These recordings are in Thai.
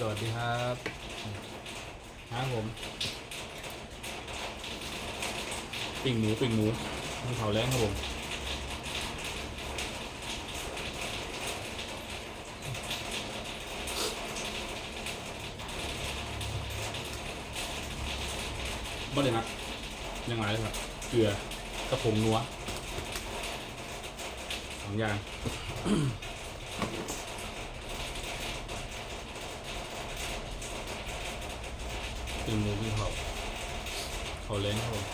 สวัสดีครับครับผมปิ่งหมูปิ่งหมูมีเผาแรงครับผมบ่เลยนะยังไงเลยครับ เกลือกระผงนัวสองอย่าง ปิ่งหมูปิ่งเผาเผาแรงครับผม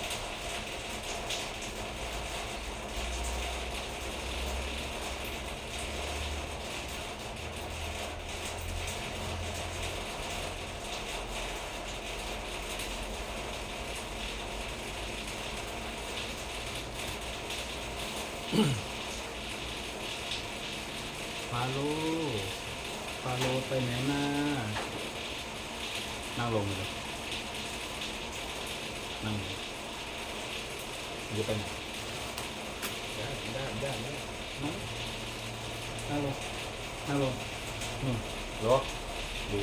ฟาโลฟาโลไปไหนมานั่งลงเลย นั่งลงมันจะไปไหนได้ได้ได้ได้นั่งนั่งลงนั่งลงนู่นรอดู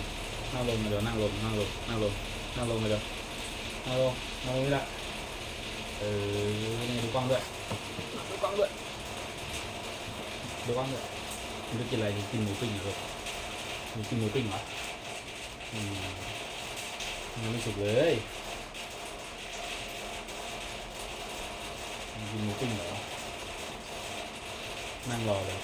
นั่งลงมาเดี๋ยวนั่งลงนั่งลงนั่งลงนั่งลงมาเดี๋ยวนั่งลงนั่งลงนี่แหละเออนี่ดูกล้องด้วยดูกล้องด้วยดูกล้องด้วยมันจะกินอะไรกินหมูปิ้งเหรอลูกมันกินหมูปิ้งเหรออืมยังไม่สุกเลย กินหมูปิ้งเหรอนั่งรอเลย